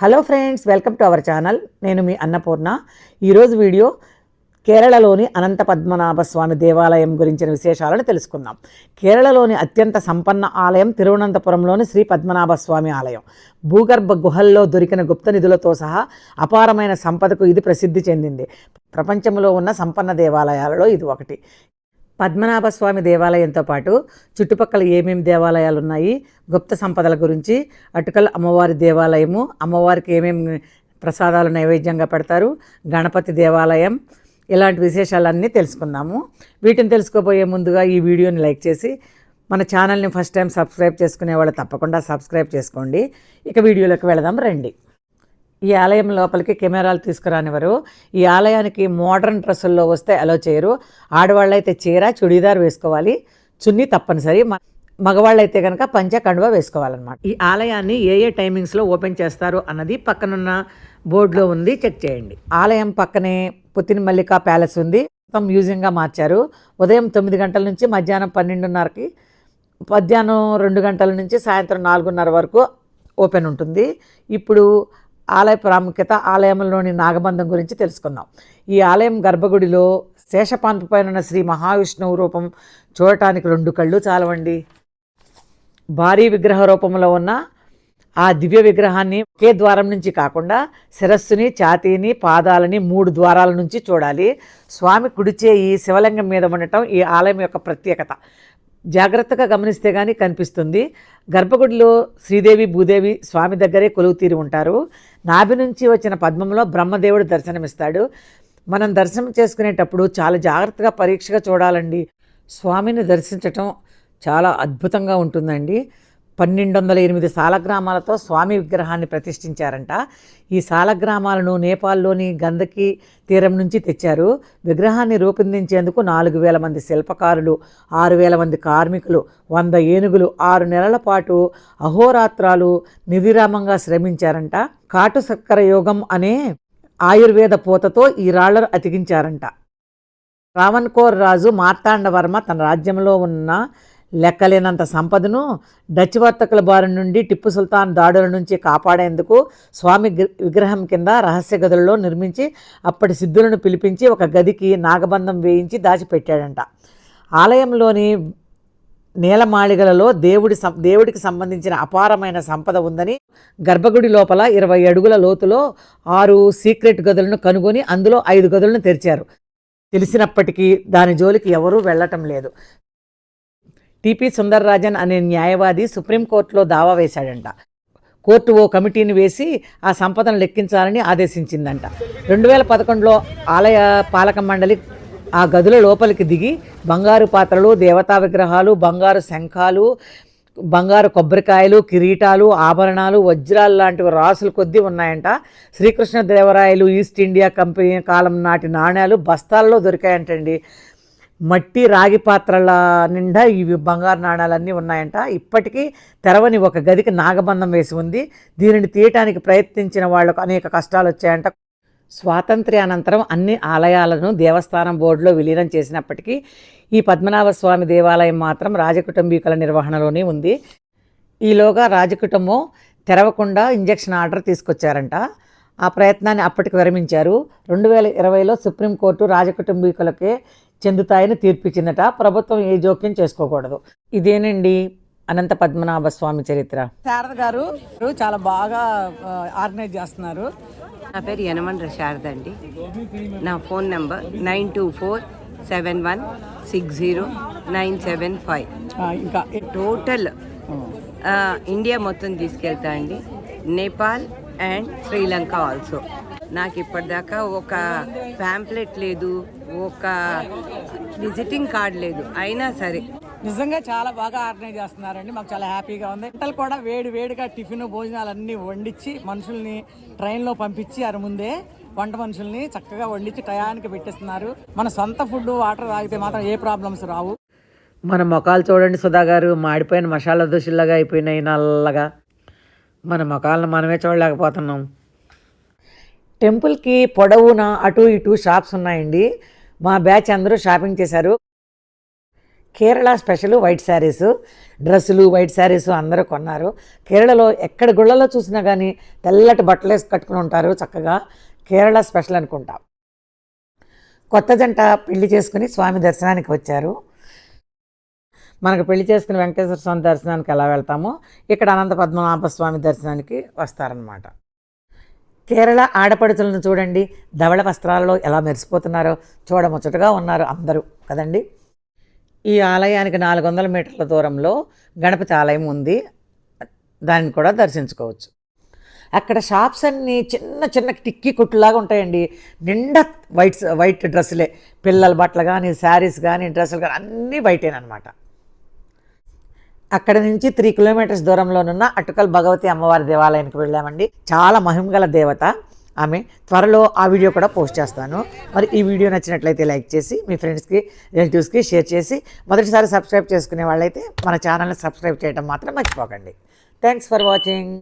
Hello friends welcome to our channel. నేను మీ అన్నపూర్ణ. ఈరోజు వీడియో కేరళలోని అనంత పద్మనాభ స్వామి దేవాలయం గురించిన విశేషాలను తెలుసుకుందాం. కేరళలోని అత్యంత సంపన్న ఆలయం తిరువనంతపురంలోని శ్రీ పద్మనాభ స్వామి ఆలయం. భూగర్భ గుహల్లో దొరికిన గుప్త నిధులతో సహా అపారమైన సంపదకు ఇది ప్రసిద్ధి చెందింది. ప్రపంచంలో ఉన్న సంపన్న దేవాలయాలలో ఇది ఒకటి. పద్మనాభ స్వామి దేవాలయంతో పాటు చుట్టుపక్కల ఏమేమి దేవాలయాలు ఉన్నాయి గుప్త సంపదల గురించి అటుకల్ అమ్మవారి దేవాలయము అమ్మవారికి ఏమేమి ప్రసాదాలు నైవేద్యంగా పెడతారు గణపతి దేవాలయం ఇలాంటి విశేషాలన్నీ తెలుసుకుందాము. వీటిని తెలుసుకోబోయే ముందుగా ఈ వీడియోని లైక్ చేసి మన ఛానల్ని ఫస్ట్ టైం సబ్స్క్రైబ్ చేసుకునే వాళ్ళు తప్పకుండా సబ్స్క్రైబ్ చేసుకోండి. ఇక వీడియోలోకి వెళదాం రండి. ఈ ఆలయం లోపలికి కెమెరాలు తీసుకురానివ్వరు. ఈ ఆలయానికి మోడర్న్ డ్రెస్సుల్లో వస్తే అలో చేయరు. ఆడవాళ్ళైతే చీర చుడీదార్ వేసుకోవాలి. చున్నీ తప్పనిసరి. మగవాళ్ళైతే కనుక పంచ కండువా వేసుకోవాలన్నమాట. ఈ ఆలయాన్ని ఏ ఏ టైమింగ్స్లో ఓపెన్ చేస్తారు అన్నది పక్కనున్న బోర్డులో ఉంది. చెక్ చేయండి. ఆలయం పక్కనే పుత్తిన మల్లికా ప్యాలెస్ ఉంది. మొత్తం మ్యూజియంగా మార్చారు. ఉదయం తొమ్మిది గంటల నుంచి మధ్యాహ్నం పన్నెండున్నరకి మధ్యాహ్నం రెండు గంటల నుంచి సాయంత్రం నాలుగున్నర వరకు ఓపెన్ ఉంటుంది. ఇప్పుడు ఆలయ ప్రాముఖ్యత ఆలయంలోని నాగబంధం గురించి తెలుసుకుందాం. ఈ ఆలయం గర్భగుడిలో శేషపాన్పు పైన ఉన్న శ్రీ మహావిష్ణువు రూపం చూడటానికి రెండు కళ్ళు చాలవండి. భారీ విగ్రహ రూపంలో ఉన్న ఆ దివ్య విగ్రహాన్ని ఒకే ద్వారం నుంచి కాకుండా శిరస్సుని ఛాతీని పాదాలని మూడు ద్వారాల నుంచి చూడాలి. స్వామి కుడిచే ఈ శివలింగం మీద ఉండటం ఈ ఆలయం యొక్క ప్రత్యేకత. జాగ్రత్తగా గమనిస్తే కానీ కనిపిస్తుంది. గర్భగుడిలో శ్రీదేవి భూదేవి స్వామి దగ్గరే కొలువు తీరి ఉంటారు. నాభి నుంచి వచ్చిన పద్మంలో బ్రహ్మదేవుడు దర్శనమిస్తాడు. మనం దర్శనం చేసుకునేటప్పుడు చాలా జాగ్రత్తగా పరీక్షగా చూడాలండి. స్వామిని దర్శించటం చాలా అద్భుతంగా ఉంటుందండి. పన్నెండు వందల ఎనిమిది సాలగ్రామాలతో స్వామి విగ్రహాన్ని ప్రతిష్ఠించారంట. ఈ సాలగ్రామాలను నేపాల్లోని గంధకి తీరం నుంచి తెచ్చారు. విగ్రహాన్ని రూపొందించేందుకు నాలుగు వేల మంది శిల్పకారులు ఆరు వేల మంది కార్మికులు వంద ఏనుగులు ఆరు నెలల పాటు అహోరాత్రాలు నిధిరామంగా శ్రమించారంట. కాటు సక్కర యోగం అనే ఆయుర్వేద పూతతో ఈ రాళ్ళను అతికించారంట. రావణ్కోర్ రాజు మార్తాండవర్మ తన రాజ్యంలో ఉన్న లెక్కలేనంత సంపదను డచ్ వర్తకుల బారి నుండి టిప్పు సుల్తాన్ దాడుల నుంచి కాపాడేందుకు స్వామి విగ్రహం కింద రహస్య గదులలో నిర్మించి అప్పటి సిద్ధులను పిలిపించి ఒక గదికి నాగబంధం వేయించి దాచిపెట్టాడంట. ఆలయంలోని నీలమాళిగలలో దేవుడి సం దేవుడికి సంబంధించిన అపారమైన సంపద ఉందని గర్భగుడి లోపల ఇరవై అడుగుల లోతులో ఆరు సీక్రెట్ గదులను కనుగొని అందులో ఐదు గదులను తెరిచారు. తెలిసినప్పటికీ దాని జోలికి ఎవరూ వెళ్ళటం లేదు. టిపి సుందర్రాజన్ అనే న్యాయవాది సుప్రీంకోర్టులో దావా వేశాడంట. కోర్టు ఓ కమిటీని వేసి ఆ సంపదను లెక్కించాలని ఆదేశించిందంట. రెండు వేల పదకొండులో ఆలయ పాలక మండలి ఆ గదుల లోపలికి దిగి బంగారు పాత్రలు దేవతా విగ్రహాలు బంగారు శంఖాలు బంగారు కొబ్బరికాయలు కిరీటాలు ఆభరణాలు వజ్రాలు లాంటివి రాసులు కొద్దీ ఉన్నాయంట. శ్రీకృష్ణదేవరాయలు ఈస్ట్ ఇండియా కంపెనీ కాలం నాటి నాణ్యాలు బస్తాల్లో దొరికాయంటండి. మట్టి రాగి పాత్రల నిండా ఇవి బంగారు నాణాలన్నీ ఉన్నాయంట. ఇప్పటికీ తెరవని ఒక గదికి నాగబంధం వేసి ఉంది. దీనిని తీయటానికి ప్రయత్నించిన వాళ్ళకు అనేక కష్టాలు వచ్చాయంట. స్వాతంత్ర్యానంతరం అన్ని ఆలయాలను దేవస్థానం బోర్డులో విలీనం చేసినప్పటికీ ఈ పద్మనాభ స్వామి దేవాలయం మాత్రం రాజకుటుంబీకుల నిర్వహణలోనే ఉంది. ఈలోగా రాజకుటుంబం తెరవకుండా ఇంజక్షన్ ఆర్డర్ తీసుకొచ్చారంట. ఆ ప్రయత్నాన్ని అప్పటికి విరమించారు. రెండు వేల ఇరవైలో సుప్రీంకోర్టు రాజకుటుంబీకులకే చెందుతాయని తీర్పిచ్చిందట. ప్రభుత్వం ఏ జోక్యం చేసుకోకూడదు. ఇదేనండి అనంత పద్మనాభ స్వామి చరిత్ర. శారద గారు చాలా బాగా ఆర్గనైజ్ చేస్తున్నారు. నా పేరు యనమండ్ర శారద అండి. నా phone number nine two four seven one six zero nine seven five. ఇంకా టోటల్ ఇండియా మొత్తం తీసుకెళ్తా అండి. Nepal and Sri Lanka also. నాకు ఇప్పటిదాకా ఒక ప్యాంప్లెట్ లేదు ఒక విజిటింగ్ కార్డ్ లేదు. అయినా సరే. నిజంగా చాలా బాగా ఆర్గనైజ్ చేస్తున్నారండి. మాకు చాలా హ్యాపీగా ఉంది. వంటలు కూడా వేడి వేడిగా టిఫిన్ భోజనాలు అన్ని వండించి మనుషుల్ని ట్రైన్లో పంపించి అది ముందే వంట మనుషుల్ని చక్కగా వండించి టయానికి పెట్టిస్తున్నారు. మన సొంత ఫుడ్ వాటర్ తాగితే మాత్రం ఏ ప్రాబ్లమ్స్ రావు. మన ముఖాలు చూడండి సుధా గారు. మాడిపోయిన మసాలా దోశలాగా అయిపోయినాయి నల్లగా. మన ముఖాలను మనమే చూడలేకపోతున్నాం. టెంపుల్కి పొడవున అటు ఇటు షాప్స్ ఉన్నాయండి. మా బ్యాచ్ అందరూ షాపింగ్ చేశారు. కేరళ స్పెషల్ వైట్ శారీస్ డ్రెస్సులు వైట్ శారీస్ అందరూ కొన్నారు. కేరళలో ఎక్కడ గుళ్ళలో చూసినా కానీ తెల్లటి బట్టలు వేసి కట్టుకుని ఉంటారు చక్కగా. కేరళ స్పెషల్ అనుకుంటా. కొత్త జంట పెళ్ళి చేసుకుని స్వామి దర్శనానికి వచ్చారు. మనకు పెళ్ళి చేసుకుని వెంకటేశ్వర స్వామి దర్శనానికి ఎలా వెళ్తామో ఇక్కడ అనంత పద్మనాభ స్వామి దర్శనానికి వస్తారనమాట కేరళ ఆడపడుచులను చూడండి. ధవళ వస్త్రాలలో ఎలా మెరిసిపోతున్నారో చూడముచ్చటగా ఉన్నారు అందరూ. కదండి? ఈ ఆలయానికి నాలుగు వందల మీటర్ల దూరంలో గణపతి ఆలయం ఉంది. దాన్ని కూడా దర్శించుకోవచ్చు. అక్కడ షాప్స్ అన్నీ చిన్న చిన్న టిక్కీ కుట్టులాగా ఉంటాయండి. నిండా వైట్ వైట్ డ్రెస్సులే. పిల్లల బట్టలు కానీ శారీస్ కానీ డ్రెస్సులు కానీ అన్నీ వైటేనమాట అక్కడ నుంచి త్రీ కిలోమీటర్స్ దూరంలోనున్న అటుకల్ భగవతి అమ్మవారి దేవాలయానికి వెళ్ళామండి. చాలా మహిమగల దేవత ఆమె. త్వరలో ఆ వీడియో కూడా పోస్ట్ చేస్తాను. మరి ఈ వీడియో నచ్చినట్లయితే లైక్ చేసి మీ ఫ్రెండ్స్కి రిలేటివ్స్కి షేర్ చేసి మొదటిసారి సబ్స్క్రైబ్ చేసుకునే వాళ్ళైతే మన ఛానల్ని సబ్స్క్రైబ్ చేయడం మాత్రం మర్చిపోకండి. Thanks for watching.